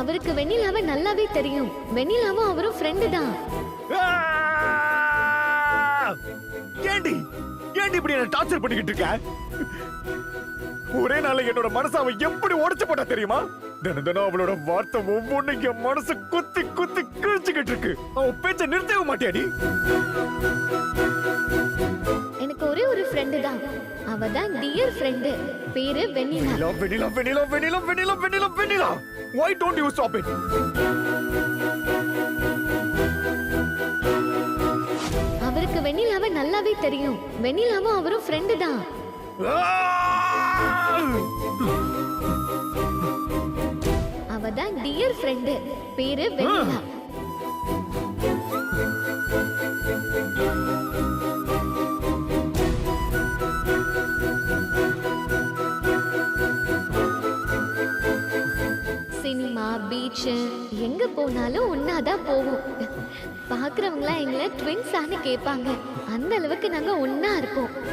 அவருக்கு வெண்ணிலாவை நல்லாவே தெரியும். வெண்ணிலாவும் அவரும் ஃப்ரெண்டு தான். ஏண்டி? ஏண்டி இப்படி என்ன டார்ச்சர் பண்ணிக்கிட்டு இருக்க? ஒரே நாள் என்னோட மனசை அவன் எப்படி உடைச்சு போட்டா தெரியுமா? தினம் தினம் அவளோட வார்த்தை ஒவ்வொன்னு என் மனசு குத்தி குத்தி கிழிச்சுக்கிட்டு இருக்கு. அவன் பேச்ச நிறுத்தவே மாட்டியாடி ஃப்ரெண்டு தான். அவ தான் டியர் ஃப்ரெண்டு பேரு வெண்ணிலா. வெண்ணிலா வெண்ணிலா வெண்ணிலா வெண்ணிலா வெண்ணிலா வெண்ணிலா why don't you stop it? அவருக்கு வெண்ணிலாவை நல்லாவே தெரியும். வெண்ணிலாவும் அவரும் ஃப்ரெண்டு தான். அவ தான் டியர் ஃப்ரெண்டு பேரு வெண்ணிலா. பீச்சு பீச் எங்க போனாலும் ஒன்னாதான் போவோம். பாக்குறவங்களாம் எங்களை ட்வின்ஸான்னு கேட்பாங்க. அந்த அளவுக்கு நாங்க ஒன்னா இருப்போம்.